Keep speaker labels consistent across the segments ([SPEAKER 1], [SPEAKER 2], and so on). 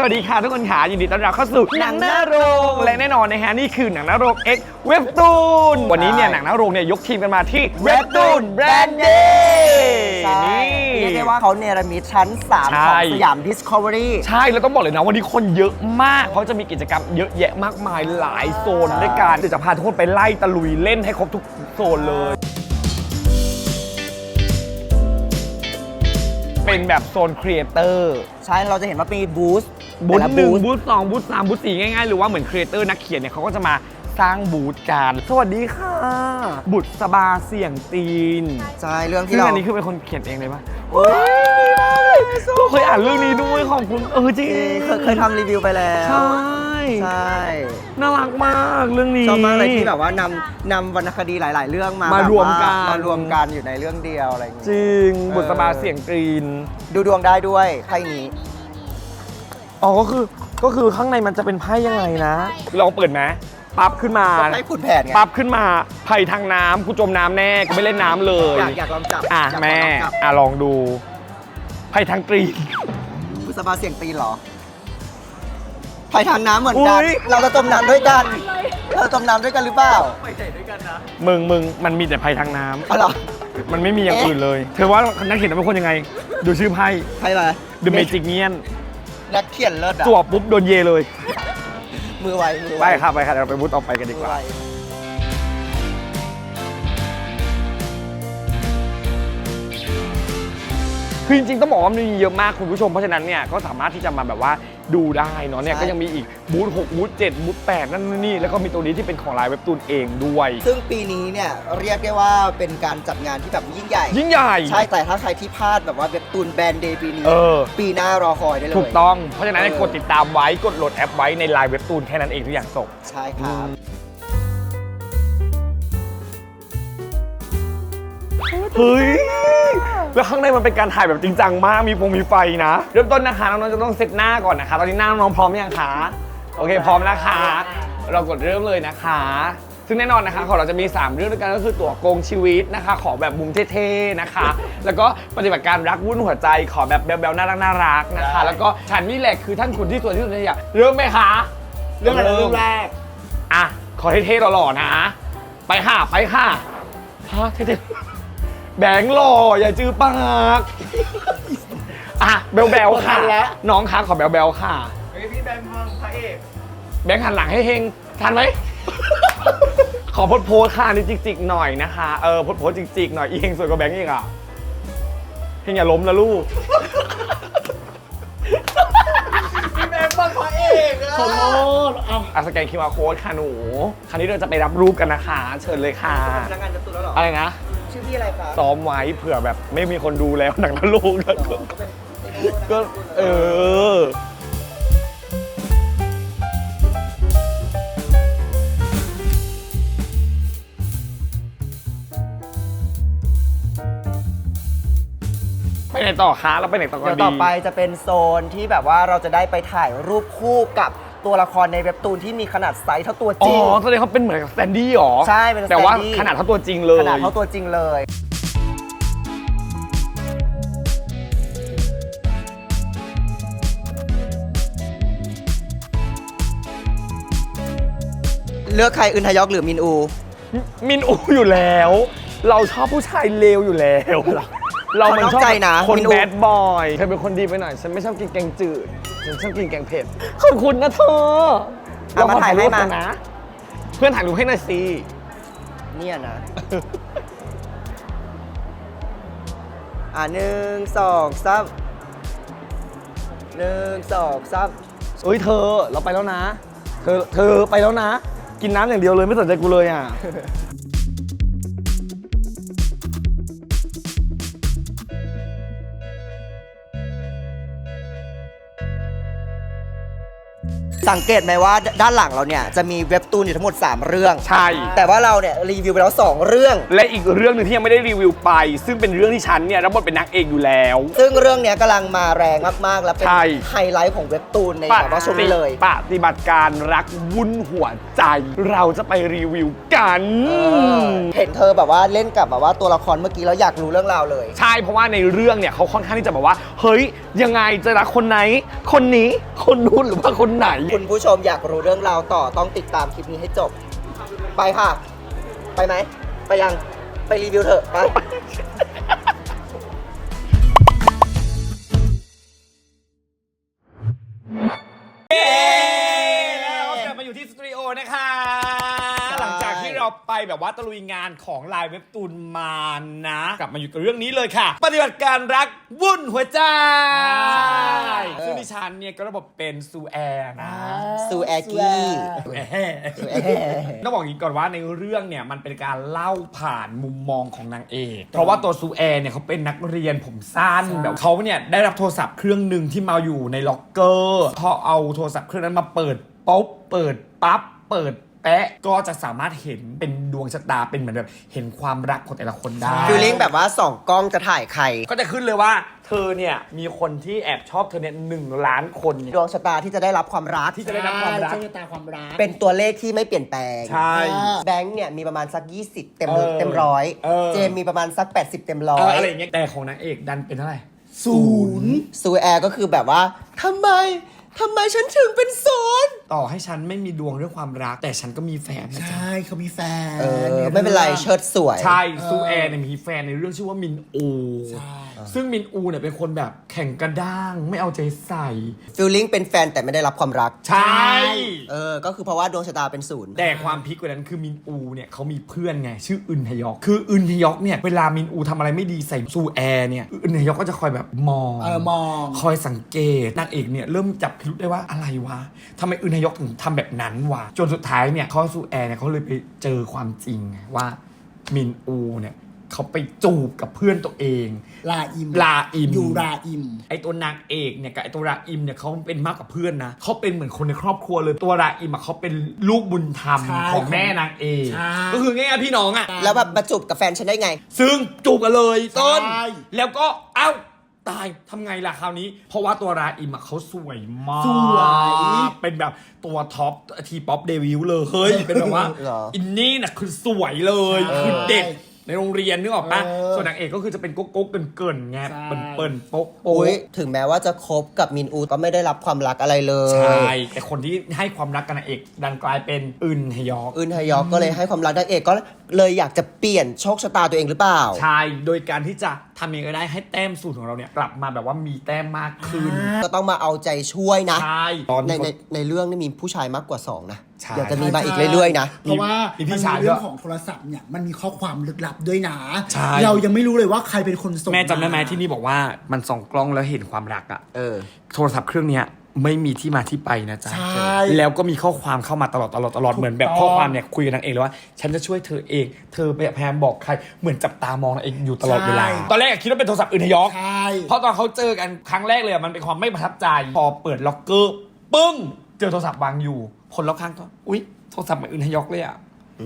[SPEAKER 1] สวัสดีค่ะทุกคนค่ะยินดีต้อนรับเข้าสู่หนังหน้าโรง และแน่นอนนะฮะนี่คือหนังหน้าโรง X เว็บตูนวันนี้เนี่ยหนังหน้าโรงเนี่ยยกทีมกันมาที่เว็บตูนแบรนด์เดย์
[SPEAKER 2] ใช่
[SPEAKER 1] นี่
[SPEAKER 2] เรียกได้ว่าเขาเนรมิตชั้น3
[SPEAKER 1] ใช่
[SPEAKER 2] ของสยาม Discovery
[SPEAKER 1] ใช่แล้วต้องบอกเลยนะวันนี้คนเยอะมากเขาจะมีกิจกรรมเยอะแยะมากมายหลายโซนด้วยกันเดี๋ยวจะพาทุกคนไปไล่ตะลุยเล่นให้ครบทุกโซนเลย เป็นแบบโซนครีเอเตอร์
[SPEAKER 2] ใช่ เราจะเห็นว่ามีบูธ
[SPEAKER 1] บูธ
[SPEAKER 2] แต่ละ
[SPEAKER 1] หนึ่ง
[SPEAKER 2] บูธ
[SPEAKER 1] บูธสองบูธสามบูธสี่ง่ายๆ หรือว่าเหมือนครีเอเตอร์นักเขียนเนี่ยเขาก็จะมาสร้างบูธกันสวัสดีค่ะ บุตรสบาเสี่ยงตีน
[SPEAKER 2] ใช่เรื่อง
[SPEAKER 1] ซึ่
[SPEAKER 2] ที่
[SPEAKER 1] ง
[SPEAKER 2] เรา
[SPEAKER 1] อันนี้คือเป็นคนเขียนเองเลยปะ
[SPEAKER 2] โอ้ย
[SPEAKER 1] ก็เคยอ่านเรื่องนี้ด้วยขอบคุณเออจริง
[SPEAKER 2] เคยเคยทำรีวิวไปแล้ว
[SPEAKER 1] ใช่
[SPEAKER 2] ใช่
[SPEAKER 1] น่ารักมากเรื่องนี้
[SPEAKER 2] ชอบมากเลยที่แบบว่านำนำวรรณคดีหลาย ๆ เรื่องมา
[SPEAKER 1] มา
[SPEAKER 2] แบบ
[SPEAKER 1] รวมกัน
[SPEAKER 2] มารวมกันอยู่ในเรื่องเดียวอะไรอย่าง
[SPEAKER 1] จ
[SPEAKER 2] งี้
[SPEAKER 1] ริง
[SPEAKER 2] เออ
[SPEAKER 1] บุตรสบาเสี่ยงตีน
[SPEAKER 2] ดูดวงได้ด้วยไพ่นี้
[SPEAKER 1] อ๋อก็คือก็คือข้างในมันจะเป็นไพ่ยังไงนะ ลองเปิดไหมปั๊บขึ้นมา
[SPEAKER 2] ไพ่ขุนแผนไง
[SPEAKER 1] ปั๊บขึ้นมาไผ่ทางน้ำกูจมน้ำแน่กูไม่เล่นน้ำเลย
[SPEAKER 2] อยากอยากลองจับ
[SPEAKER 1] อะ
[SPEAKER 2] ยากลง
[SPEAKER 1] แม่
[SPEAKER 2] จับ
[SPEAKER 1] อะลองดูไผ่ทางกรีน
[SPEAKER 2] บุษบาเสียงตีนเหรอไผ่ทางน้ำเหมือนกัน
[SPEAKER 1] อุ๊ย
[SPEAKER 2] เราจะจมน้ำด้วยกัน เราจะจมน้ำด้วยกันหรือเปล่า
[SPEAKER 1] มึงมึงมันมีแต่ไผ่ทางน้ำ
[SPEAKER 2] อ๋อเหรอ
[SPEAKER 1] มันไม่มีอย่างอื่นเลย เธอว่านักเขียนเป็นคนยังไง ดูชื่อไพ่
[SPEAKER 2] ไพ่อะไร
[SPEAKER 1] The Magic n i a n
[SPEAKER 2] นักเขียนเลิศอะ
[SPEAKER 1] จวบปุ๊บโดนเยเลย
[SPEAKER 2] มือไวมือ
[SPEAKER 1] ไป
[SPEAKER 2] ไว
[SPEAKER 1] ครับไปครับเดี๋ยวเราไปบูธต่อไปกันดี
[SPEAKER 2] มื
[SPEAKER 1] ก
[SPEAKER 2] อ
[SPEAKER 1] ว่า
[SPEAKER 2] ไว
[SPEAKER 1] คือจริงๆต้องบอกว่ามันมีเยอะมากคุณผู้ชมเพราะฉะนั้นเนี่ยก็สามารถที่จะมาแบบว่า ดูได้เนาะเนี่ยก็ยังมีอีกบูธ6บูธ7บูธ8นั่นนี่แล้วก็มีตัวนี้ที่เป็นของลายเว็บตูนเองด้วย
[SPEAKER 2] ซึ่งปีนี้เนี่ยเรียกได้ว่าเป็นการจัดงานที่แบบยิ่งใหญ่
[SPEAKER 1] ยิ่งใหญ่
[SPEAKER 2] ใช่แต่ถ้าใครที่พลาดแบบว่าเว็บตูนแบรนด์เดย์ปีนี้
[SPEAKER 1] เออ
[SPEAKER 2] ปีหน้ารอคอยได้เลย
[SPEAKER 1] ถูกต้องเพราะฉะนั้น
[SPEAKER 2] เออ
[SPEAKER 1] กดติดตามไว้กดโหลดแอปไว้ในไลน์เว็บตูนแค่นั้นเองทุกอย่างจบ
[SPEAKER 2] ใช่ครับ
[SPEAKER 1] เฮ้ย แล้วข้างในมันเป็นการถ่ายแบบจริงจังมาก มีฟงมีไฟนะ เริ่มต้นนะคะ น้องๆจะต้องเซตหน้าก่อนนะคะ ตอนนี้หน้าน้องๆพร้อมยังคะ โอเค พร้อมนะคะ เรากดเริ่มเลยนะคะ ซึ่งแน่นอนนะคะ ของเราจะมี 3 เรื่องด้วยกันก็คือตั๋วโกงชีวิตนะคะ ขอแบบมุมเท่ๆนะคะ แล้วก็ปฏิบัติการรักวุ่นหัวใจ ขอแบบแบลๆน่ารักน่ารักๆนะคะ แล้วก็ฉันนี่แหละคือท่านขุนที่สวยที่สุดในสยามเริ่มไหมคะ
[SPEAKER 2] เรื่องอะไรเรื่องแรก
[SPEAKER 1] อะ ขอเท่ๆหล่อๆนะ ไปค่ะ ไปค่ะฮะเท่ๆ แบงค์หล่ออย่าจื้อปากอะเบลเบลค่ะ
[SPEAKER 2] ทันแล้ว
[SPEAKER 1] น้องคะขอเบลเบลค่ะ
[SPEAKER 2] พี่แบงค์พังพระเอก
[SPEAKER 1] แบงค์หันหลังให้เฮงทันไหม ขอโพสโพสค่ะนี่จิกๆหน่อยนะคะ เออโพสโพสจิกๆหน่อยอีเฮงสวยกว่าแบงค์อีกอะเฮงอย่าล้มนะลูก
[SPEAKER 2] พี่แบงค์พังพระเอกอะ
[SPEAKER 1] ขอโทษเอาอะสแกนคิวอาร์โค้ดค่ะหนู คราวนี้เราจะไปรับรูปกันนะคะ เชิญเลยค่ะ
[SPEAKER 2] พนักงานจะตุนแล้วเหรอ
[SPEAKER 1] อะไรนะ
[SPEAKER 2] ชื่อพี่อะไรคะ
[SPEAKER 1] ซ้อมไว้เผื่อแบบ ไม่มีคนดูแล้วหนังนั้นลูกแล้วก็
[SPEAKER 2] ก็เป็น
[SPEAKER 1] ก็ เออ ไปไหนต่อคะเราไปไหนต่อกั
[SPEAKER 2] เดี๋
[SPEAKER 1] น
[SPEAKER 2] ยว
[SPEAKER 1] ดี
[SPEAKER 2] ต่อไปจะเป็นโซนที่แบบว่าเราจะได้ไปถ่ายรูปคู่กับ ตัวละครในเว็บตูนที่มีขนาดไซส์เท่าตัว
[SPEAKER 1] อ๋
[SPEAKER 2] จริง
[SPEAKER 1] อแสดงเขาเป็นเหมือนกับสแตนดี้หรอ
[SPEAKER 2] ใช่เป็น
[SPEAKER 1] แต่ว่า
[SPEAKER 2] สแตนดี้
[SPEAKER 1] ขนาดเท่าตัวจริงเลย
[SPEAKER 2] ขนาดเท่าตัวจริงเลย เลือกใครอึนทยอกหรือมินอู
[SPEAKER 1] มินอูอยู่แล้ว เราชอบผู้ชายเลวอยู่แล้ว เรามันชอบ
[SPEAKER 2] เขานอกใจนะ
[SPEAKER 1] คน
[SPEAKER 2] มินอู
[SPEAKER 1] แบดบอยเธอเป็นคนดีไปหน่อย ฉันไม่ชอบกินแกงจืด ฉันชอบกินแกงเผ็ดขอบคุณนะเธอ
[SPEAKER 2] เอามาถ่ายให้มา
[SPEAKER 1] รูปกันนะ เพื่อนถ่ายรูปให้หน่อยสิ
[SPEAKER 2] เนี่ยนะ อ่าหนึ่งสองสามหนึ่งสองสาม
[SPEAKER 1] เอ้ยเธอเราไปแล้วนะ เธอเธอไปแล้วนะ กินน้ำอย่างเดียวเลยไม่สนใจกูเลยอะ
[SPEAKER 2] สังเกตไหมว่าด้านหลังเราเนี่ยจะมีเว็บตูนอยู่ทั้งหมด 3 เรื่อง
[SPEAKER 1] ใช่
[SPEAKER 2] แต่ว่าเราเนี่ยรีวิวไปแล้ว 2 เรื่อง
[SPEAKER 1] และอีกเรื่องหนึ่งที่ยังไม่ได้รีวิวไป ซึ่งเป็นเรื่องที่ฉันเนี่ยรับบทเป็นนางเอกอยู่แล้ว
[SPEAKER 2] ซึ่งเรื่องเนี้ยกำลังมาแรงมากๆ และเป็น
[SPEAKER 1] ใช่
[SPEAKER 2] ไฮไลท์ของเว็บตูนในแบบว่าช่วงนี้เลย
[SPEAKER 1] ปฏิบัติการรักวุ่นหัวใจ เราจะไปรีวิวกัน
[SPEAKER 2] เห็นเธอแบบว่าเล่นกับแบบว่าตัวละครเมื่อกี้แล้วอยากรู้เรื่องราวเลย
[SPEAKER 1] ใช่เพราะว่าในเรื่องเนี่ยเขาค่อนข้างที่จะแบบว่า เฮ้ย ยังไงจะรักคนไหน คนนี้คนนู้นหรือว่าคนไหน
[SPEAKER 2] คุคุณผู้ชมอยากรู้เรื่องราวต่อต้องติดตามคลิปนี้ให้จบ ไปค่ะ ไปไหม ไปยัง ไปรีวิวเถอะ
[SPEAKER 1] ไป แบบว่าตะลุยงานของลายเว็บตูนมานะ กลับมาอยู่กับเรื่องนี้เลยค่ะ ปฏิบัติการรักวุ่นหัวใจ
[SPEAKER 2] ใช่
[SPEAKER 1] ซึ่งดิฉันเนี่ยก็ระบบเป็นซูแอร์นะ
[SPEAKER 2] ซูแอร์กี้
[SPEAKER 1] ซูแอร์ต้องบอกอย่างนี้ก่อนว่าในเรื่องเนี่ยมันเป็นการเล่าผ่านมุมมองของนางเอกเพราะว่าตัวซูแอร์เนี่ยเขาเป็นนักเรียนผมสั้นแบบเขาเนี่ยได้รับโทรศัพท์เครื่องหนึ่งที่มาอยู่ในล็อกเกอร์พอเอาโทรศัพท์เครื่องนั้นมาเปิดปุ๊บเปิดปั๊บเปิดแปะก็จะสามารถเห็นเป็นดวงชะตาเป็นเหมือนแบบเห็นความรักของแต่ละคนได้
[SPEAKER 2] ฟิลลิ่งแบบว่าส่องกล้องจะถ่ายใคร
[SPEAKER 1] ก็จะขึ้นเลยว่า เธอเนี่ยมีคนที่แอบชอบเธอเนี่ยหนึ่งล้านคนเนี่ย
[SPEAKER 2] ดวงชะตาที่จะได้รับความรัก
[SPEAKER 1] ที่จะได้รับความรัก
[SPEAKER 3] ใช่ตาความรัก
[SPEAKER 2] เป็นตัวเลขที่ไม่เปลี่ยนแปลง
[SPEAKER 1] ใช่
[SPEAKER 2] แบงค์เนี่ยมีประมาณสัก 20 เต็ม
[SPEAKER 1] เออ
[SPEAKER 2] เต็มร้อย
[SPEAKER 1] เออ
[SPEAKER 2] เจมมีประมาณสัก 80 เต็มร้อ
[SPEAKER 1] เออยอะไรอย่างเงี้ยแต่ของนางเอกดันเป็นเท่าไหร่
[SPEAKER 3] ศูนย์
[SPEAKER 2] ซูแอร์ก็คือแบบว่าทำไม ทำไมฉันถึงเป็นศูนย์
[SPEAKER 1] ต่อให้ฉันไม่มีดวงเรื่องความรัก แต่ฉันก็มีแฟนนะจ๊ะ
[SPEAKER 3] ใช่เขามีแฟน
[SPEAKER 2] เออ ไม่เป็นไรเชิดสวย
[SPEAKER 1] ใช่ซูแอร์เนี่ยมีแฟนในเรื่องชื่อว่ามินอู
[SPEAKER 3] ใช่
[SPEAKER 1] ซึ่งมินอูเนี่ยเป็นคนแบบแข่งกระด้าง ไม่เอาใจใส่
[SPEAKER 2] ฟิลลิ่งเป็นแฟนแต่ไม่ได้รับความรัก
[SPEAKER 1] ใช่
[SPEAKER 2] เออ ก็คือเพราะว่าดวงชะตาเป็นศูนย์
[SPEAKER 1] แต่ความพีคกว่านั้นคือมินอูเนี่ยเขามีเพื่อนไง ชื่ออึนฮยอก คืออึนฮยอกเนี่ยเวลามินอูทำอะไรไม่ดีใส่ซูแอร์เนี่ยอึนฮยอกก็จะคอยแบบมอง
[SPEAKER 3] เออมอง
[SPEAKER 1] คอยสังเกตนางเอกเนี่ยเริ่มจับพิรุธได้ว่าอะไรวะทำไมอึนฮยอกถึงทำแบบนั้นวะจนสุดท้ายเนี่ยเขาซูแอร์เนี่ยเขาเลยไปเจอความจริงไงว่ามินอูเนี่ยเขาไปจูบกับเพื่อนตัวเอง
[SPEAKER 3] ลาอิม
[SPEAKER 1] ลาอิม
[SPEAKER 3] ยูราอิม
[SPEAKER 1] ไอตัวนางเอกเนี่ยกับไอตัวราอิมเนี่ยเขาเป็นมากกว่าเพื่อนนะเขาเป็นเหมือนคนในครอบครัวเลยตัวราอิมอะเขาเป็นลูกบุญธรรม
[SPEAKER 3] ใช่
[SPEAKER 1] ของแม่นางเอก
[SPEAKER 3] ใช่
[SPEAKER 1] ก็คือง่ายๆพี่น้องอะ
[SPEAKER 2] แล้วแบบมาจูบกับแฟนฉันได้ไง
[SPEAKER 1] ซึ่งจูบกันเลยต้น
[SPEAKER 3] ใช่
[SPEAKER 1] แล้วก็เอ้า ตายทำไงล่ะคราวนี้ เพราะว่าตัวราอิมอะเขาสวยมาก
[SPEAKER 3] สวย
[SPEAKER 1] เป็นแบบตัวท็อปทีป๊อปเดวิลเลยเฮ้ยเป็นแบบว่า
[SPEAKER 2] เหรอ
[SPEAKER 1] อินนี่น่ะคือสวยเลย
[SPEAKER 3] ใช่
[SPEAKER 1] คือเด็กในโรงเรียนนึกออกปะ
[SPEAKER 3] เออ
[SPEAKER 1] ส่วนนางเอกก็คือจะเป็นก๊กก๊กๆเกินๆไง
[SPEAKER 3] ใช่
[SPEAKER 1] เปิ่นๆโป๊ะโป๊ะ
[SPEAKER 2] อุ้ยถึงแม้ว่าจะคบกับมินอูก็ไม่ได้รับความรักอะไรเลย
[SPEAKER 1] ใช่แต่คนที่ให้ความรักกับนางเอกดันกลายเป็นอึนฮยอก
[SPEAKER 2] อึนฮยอกก็เลยให้ความรักนางเอกก็เลยอยากจะเปลี่ยนโชคชะตาตัวเองหรือเปล่า
[SPEAKER 1] ใช่โดยการที่จะ ทำยังไงก็ได้ให้แต้มสูตรของเราเนี่ยกลับมาแบบว่ามีแต้มมากขึ้น
[SPEAKER 2] ก็ต้องมาเอาใจช่วยนะ
[SPEAKER 1] ใช่ตอน
[SPEAKER 2] ใน
[SPEAKER 1] นี้
[SPEAKER 2] ในในเรื่องนี่มีผู้ชายมากกว่า 2 นะ
[SPEAKER 1] ใช่
[SPEAKER 2] เดี๋ยวจะมีมาอีกเรื่อยๆนะ
[SPEAKER 3] เพราะว่า
[SPEAKER 1] มีพี่
[SPEAKER 3] มัน
[SPEAKER 1] ชาย
[SPEAKER 3] มีเรื่อ
[SPEAKER 1] ด้วย
[SPEAKER 3] งของโทรศัพท์เนี่ยมันมีข้อความลึกลับด้วยนะ
[SPEAKER 1] ใช่
[SPEAKER 3] เรายังไม่รู้เลยว่าใครเป็นคนส่ง
[SPEAKER 1] แม่จำได้ไหมา ที่นี่บอกว่ามันส่องกล้องแล้วเห็นความรักอะ
[SPEAKER 2] เออ
[SPEAKER 1] โทรศัพท์เครื่องเนี้ยไม่มีที่มาที่ไปนะจ๊ะ
[SPEAKER 3] ใช่
[SPEAKER 1] แล้วก็มีข้อความเข้ามาตลอดตลอดตลอดเหมือนแบบ
[SPEAKER 3] ถูกต้อง
[SPEAKER 1] ข้อความเนี่ยคุยกับนางเอกเลยว่า ฉันจะช่วยเธอเอง เธอพยายามบอกใคร เหมือนจับตามองนางเอกอยู่ตลอดเวลาตอนแรกอะคิดว่าเป็นโทรศัพท์อื่นทยอก
[SPEAKER 3] ใช่
[SPEAKER 1] เพราะตอนเขาเจอกันครั้งแรกเลยอะมันเป็นความไม่ประทับใจ พอเปิดล็อกเกอร์ปึ้ง เจอโทรศัพท์วางอยู่ คนรอบข้างก็อุ๊ยโทรศัพท์มันอื่นทยอกเลยอะ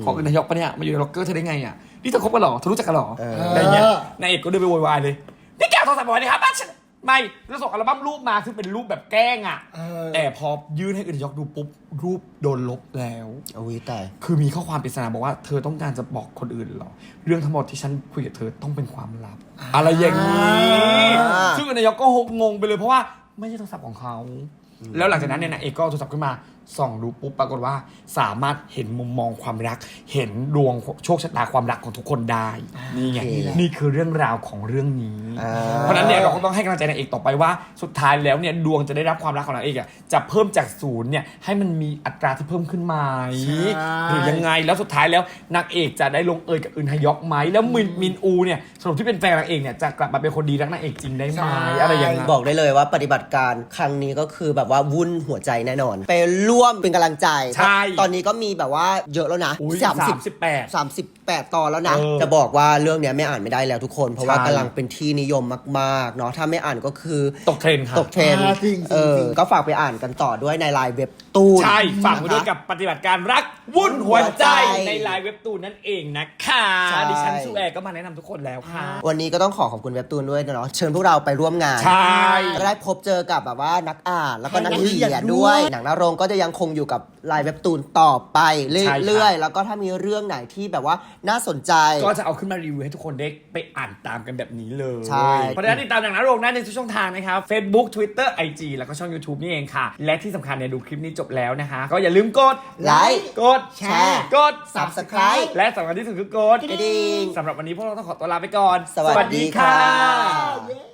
[SPEAKER 1] ของอื่นทยอกปะเนี่ยมาอยู่ในล็อกเกอร์เธอได้ไงอะนี่เธอคบกันเหรอเธอรู้จักกันเหรอ
[SPEAKER 2] เอออ
[SPEAKER 1] อะไรเงี้ยนายเอกก็เดินไปโวยวายเลยนี่แกเอาโทรศัพท์มาไว้ในครับบ้านฉัน ไม่แล้วส่งอัลบั้มรูปมาซึ่งเป็นรูปแบบแกล้งอะ
[SPEAKER 3] เออ
[SPEAKER 1] แต่พอยื่นให้อื่นทยอกดูปุ๊บรูปโดนลบแล้ว
[SPEAKER 2] อุ้ยตาย
[SPEAKER 1] คือมีข้อความปริศนาบอกว่าเธอต้องการจะบอกคนอื่นเหรอ เรื่องทั้งหมดที่ฉันคุยกับเธอต้องเป็นความลับ อะไรอย่างนี้
[SPEAKER 2] อ่า
[SPEAKER 1] ซึ่งนายกก็งงไปเลยเพราะว่าไม่ใช่โทรศัพท์ของเขา แล้วหลังจากนั้นเนี่ยนายเอกก็เอาโทรศัพท์ขึ้นมาส่องดูปุ๊บปรากฏว่าสามารถเห็นมุมมองความรัก เห็นดวงโชคชะตาความรักของทุกคนได้ นี่ไง
[SPEAKER 2] โอเค
[SPEAKER 1] นี่คือเรื่องราวของเรื่องนี้
[SPEAKER 2] อ่า
[SPEAKER 1] เพราะฉะนั้นเนี่ยเราก็ต้องให้กำลังใจนางเอกต่อไปว่า สุดท้ายแล้วเนี่ยดวงจะได้รับความรักของนางเอกอะจะเพิ่มจากศูนย์เนี่ยให้มันมีอัตราที่เพิ่มขึ้นไหม
[SPEAKER 3] ใช่
[SPEAKER 1] หรือยังไงแล้วสุดท้ายแล้วนางเอกจะได้ลงเอยกับอึนฮยอกไหมแล้วมินมินอูเนี่ยสรุปที่เป็นแฟนนางเอกเนี่ยจะกลับมาเป็นคนดีรักนางเอกจริงได้ไหมอะไรอย่างเงี้ย
[SPEAKER 2] บอกได้เลยว่าปฏิบัติการครั้งนี้ก็คือแบบว่าวุ่นหัวใจแน่นอนไปร่วมเป็นกำลังใจ
[SPEAKER 1] ใช่
[SPEAKER 2] ตอนนี้ก็มีแบบว่าเยอะแล้วนะ
[SPEAKER 1] อุ้ย
[SPEAKER 2] สามสิบ
[SPEAKER 1] สิบแปด
[SPEAKER 2] สามสิบ28ตอนแล้วนะ
[SPEAKER 1] เออ
[SPEAKER 2] จะบอกว่าเรื่องเนี้ยไม่อ่านไม่ได้แล้วทุกคน เพราะว่า
[SPEAKER 1] ใช่
[SPEAKER 2] กำลังเป็นที่นิยมมากๆเนาะถ้าไม่อ่านก็คือ
[SPEAKER 1] ตกเทรนด์ค่ะ
[SPEAKER 2] ตกเทรนด์
[SPEAKER 3] อ่าจริงๆ
[SPEAKER 2] เออ
[SPEAKER 3] จริงๆ
[SPEAKER 2] ก็ฝากไปอ่านกันต่อด้วยในไลน์เว็บตูน
[SPEAKER 1] ใช่ฝากไว้ด้วย
[SPEAKER 2] นะคะ
[SPEAKER 1] กับปฏิบัติการรักวุ่นหัวใจ
[SPEAKER 2] หัวใจ
[SPEAKER 1] ในไลน์เว็บตูนนั่นเองนะคะ
[SPEAKER 2] ใช่
[SPEAKER 1] ดิฉันซูแอร์ก็มาแนะนำทุกคนแล้วค่ะ
[SPEAKER 2] วันนี้ก็ต้องขอขอบคุณเว็บตูนด้วยเนาะเชิญพวกเราไปร่วมงาน
[SPEAKER 1] ใช่
[SPEAKER 2] ก็ได้พบเจอกับแบบว่านักอ่านแล้วก็นัก
[SPEAKER 3] ให้นัก
[SPEAKER 2] เขี
[SPEAKER 3] เขี
[SPEAKER 2] ย
[SPEAKER 3] ย
[SPEAKER 2] น
[SPEAKER 3] น
[SPEAKER 2] ด้วย
[SPEAKER 3] ด้วย
[SPEAKER 2] หนังนาโรงก็จะยังคงอยู่กับไลน์เว็บตูนต่อไปเใช่รื่อย
[SPEAKER 1] ค่ะ
[SPEAKER 2] ๆแล้วก็ถ้ามีเรื่องไหนที่แบบว่าน่าสนใจ
[SPEAKER 1] ก็จะเอาขึ้นมารีวิวให้ทุกคนได้ไปอ่านตามกันแบบนี้เลย
[SPEAKER 2] ใช่
[SPEAKER 1] เพราะฉะนั้นติดตามหนังนาโรงได้ในทุกช่องทางนะครับ Facebook Twitter IG แล้วก็ช่อง YouTube นี่เองค่ะ และที่สำคัญเนี่ยดูคลิปนี้จบแล้วนะคะ ก็อย่าลืมกด
[SPEAKER 2] ไลค์
[SPEAKER 1] กด
[SPEAKER 2] แชร์
[SPEAKER 1] กด
[SPEAKER 2] Subscribe
[SPEAKER 1] และสำคัญที่สุดคือกด
[SPEAKER 2] กระดิ่ง
[SPEAKER 1] สำหรับวันนี้พวกเราต้องขอตัวลาไปก่อน
[SPEAKER 2] สวัสดีค่ะ
[SPEAKER 3] เย้